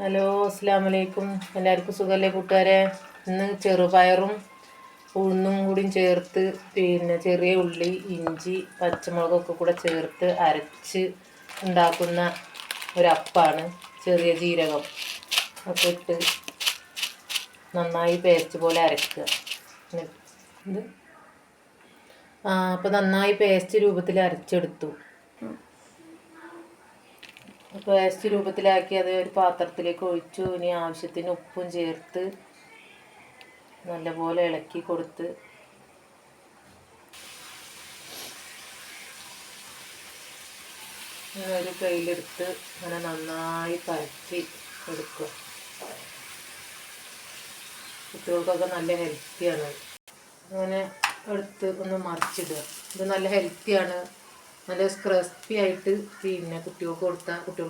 Hello അസ്സാമലൈക്കും എല്ലാവർക്കും സുഖമല്ലേ കൂട്ടുകാരെ? ഇന്ന് ചെറുപയറും ഉഴുന്നും കൂടിയും ചേർത്ത് പിന്നെ ചെറിയ ഉള്ളി ഇഞ്ചി പച്ചമുളകൊക്കെ കൂടെ ചേർത്ത് അരച്ച് ഉണ്ടാക്കുന്ന ഒരപ്പാണ്. ചെറിയ ജീരകം ഒക്കെ ഇട്ട് നന്നായി പേസ്റ്റ് പോലെ അരക്കുക. അപ്പോൾ നന്നായി പേസ്റ്റ് രൂപത്തിൽ അരച്ചെടുത്തു. പേസ്റ്റ് രൂപത്തിലാക്കി അത് ഒരു പാത്രത്തിലേക്ക് ഒഴിച്ചു. ഇനി ആവശ്യത്തിന് ഉപ്പും ചേർത്ത് നല്ലപോലെ ഇളക്കി കൊടുത്ത് ഒരു കയ്യിലെടുത്ത് അങ്ങനെ നന്നായി പരത്തി എടുക്കുക. കുട്ടികൾക്കൊക്കെ നല്ല ഹെൽത്തിയാണ് അങ്ങനെ എടുത്ത് ഒന്ന് മറിച്ചിടുക. ഇത് നല്ല ഹെൽത്തിയാണ് നല്ല ക്രിസ്പി ആയിട്ട് പിന്നെ കുട്ടികൾക്ക് കൊടുത്താൽ കുട്ടികൾ